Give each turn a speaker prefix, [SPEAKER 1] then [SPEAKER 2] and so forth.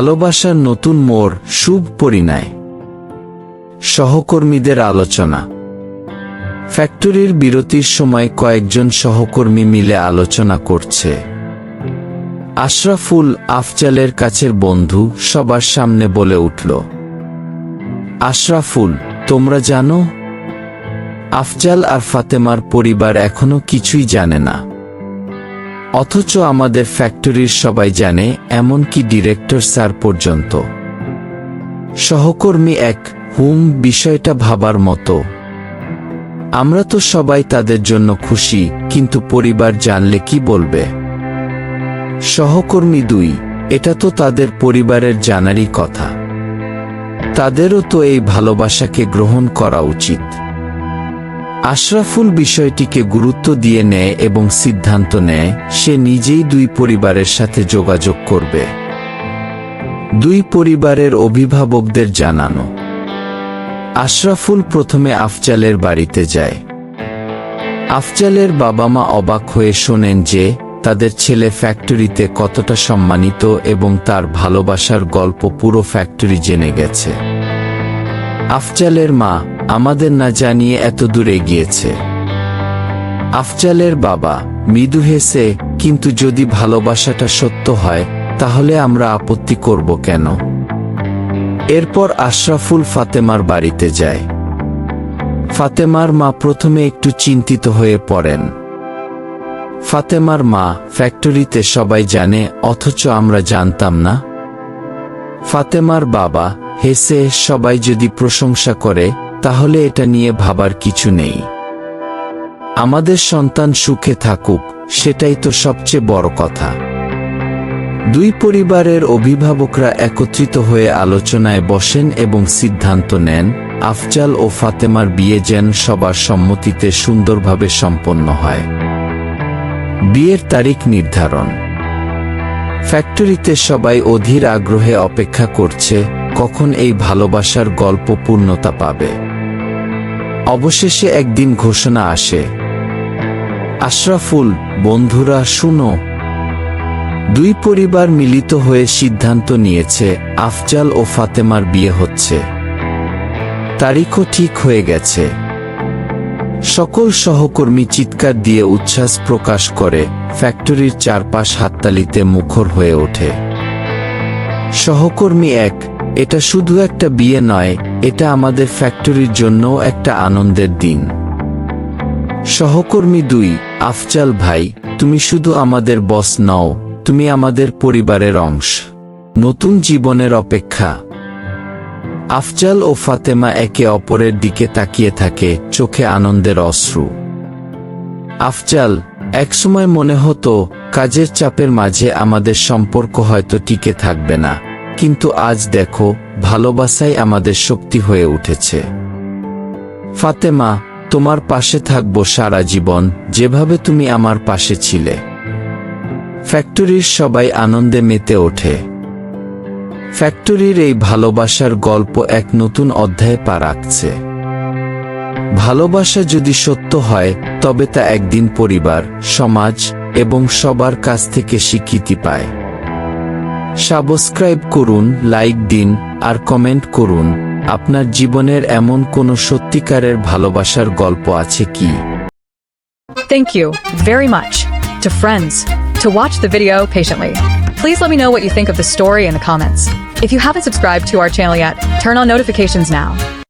[SPEAKER 1] ভালোবাসার নতুন মোড় শুভ পরিণয়। সহকর্মীদের আলোচনা। ফ্যাক্টরির বিরতির সময় কয়েকজন সহকর্মী মিলে আলোচনা করছে। আশরাফুল আফজালের কাছের বন্ধু সবার সামনে বলে উঠল, আশরাফুল, তোমরা জানো? আফজাল আর ফাতেমার পরিবার এখনও কিছুই জানে না। অথচ আমাদের ফ্যাক্টরির সবাই জানে, এমনকি ডিরেক্টর স্যার পর্যন্ত। সহকর্মী এক, হুম, বিষয়টা ভাবার মতো। আমরা তো সবাই তাদের জন্য খুশি, কিন্তু পরিবার জানলে কি বলবে? সহকর্মী দুই, এটা তো তাদের পরিবারের জানারই কথা। তাদেরও তো এই ভালোবাসাকে গ্রহণ করা উচিত। আশরাফুল বিষয়টিকে গুরুত্ব দিয়ে নেয় এবং সিদ্ধান্ত নেয়, সে নিজেই দুই পরিবারের সাথে যোগাযোগ করবে। দুই পরিবারের অভিভাবকদের জানানো। আশরাফুল প্রথমে আফজালের বাড়িতে যায়। আফজালের বাবা মা অবাক হয়ে শোনেন যে, তাদের ছেলে ফ্যাক্টরিতে কতটা সম্মানিত এবং তার ভালোবাসার গল্প পুরো ফ্যাক্টরি জেনে গেছে। আফজালের মা আমাদের না জানিয়ে এত দূরে গিয়েছে আফজালের বাবা, মৃদু হেসে, কিন্তু যদি ভালোবাসাটা সত্য হয়, তাহলে আমরা আপত্তি করব কেন? এরপর আশরাফুল ফাতেমার বাড়িতে যায়। ফাতেমার মা প্রথমে একটু চিন্তিত হয়ে পড়েন। ফাতেমার মা, ফ্যাক্টরিতে সবাই জানে, অথচ আমরা জানতাম না? ফাতেমার বাবা, হেসে, সবাই যদি প্রশংসা করে তাহলে এটা নিয়ে ভাবার কিছু নেই। আমাদের সন্তান সুখে থাকুক, সেটাই তো সবচেয়ে বড় কথা। দুই পরিবারের অভিভাবকরা একত্রিত হয়ে আলোচনায় বসেন এবং সিদ্ধান্ত নেন, আফজাল ও ফাতেমার বিয়ে যেন সবার সম্মতিতে সুন্দরভাবে সম্পন্ন হয়। বিয়ের তারিখ নির্ধারণ। ফ্যাক্টরিতে সবাই অধীর আগ্রহে অপেক্ষা করছে, কখন এই ভালোবাসার গল্প পূর্ণতা পাবে। অবশেষে একদিন ঘোষণা আসে। আশরাফুল, বন্ধুরা, শুনো। দুই পরিবার মিলিত হয়ে সিদ্ধান্ত নিয়েছে, আফজাল ও ফাতেমার বিয়ে হচ্ছে। তারিখও ঠিক হয়ে গেছে। সকল সহকর্মী চিৎকার দিয়ে উচ্ছ্বাস প্রকাশ করে, ফ্যাক্টরির চারপাশ হাততালিতে মুখর হয়ে ওঠে। সহকর্মী এক এটা শুধু একটা বিয়ে নয়, এটা আমাদের ফ্যাক্টরির জন্য একটা আনন্দের দিন। সহকর্মী দুই, আফজাল ভাই, তুমি শুধু আমাদের বস নও, তুমি আমাদের পরিবারের অংশ। নতুন জীবনের অপেক্ষা। আফজাল ও ফাতেমা একে অপরের দিকে তাকিয়ে থাকে, চোখে আনন্দের অশ্রু। আফজাল, একসময় মনে হতো, কাজের চাপের মাঝে আমাদের সম্পর্ক হয়তো টিকে থাকবে না। কিন্তু আজ দেখো, ভালোবাসাই আমাদের শক্তি হয়ে উঠেছে। ফাতেমা, তোমার পাশে থাকব সারা জীবন, যেভাবে তুমি আমার পাশে ছিলে। ফ্যাক্টরির সবাই আনন্দে মেতে ওঠে। ফ্যাক্টরির এই ভালোবাসার গল্প এক নতুন অধ্যায়ে পা রাখছে। ভালোবাসা যদি সত্য হয়, তবে তা একদিন পরিবার, সমাজ এবং সবার কাছ থেকে স্বীকৃতি পায়। সাবস্ক্রাইব করুন লাইক দিন আর কমেন্ট করুন আপনার জীবনের এমন কোনো সত্যিকারের ভালোবাসার গল্প আছে কি
[SPEAKER 2] Thank you very much to friends to watch the video patiently. Please let me know what you think of the story in the comments. If you haven't subscribed to our channel yet, turn on notifications now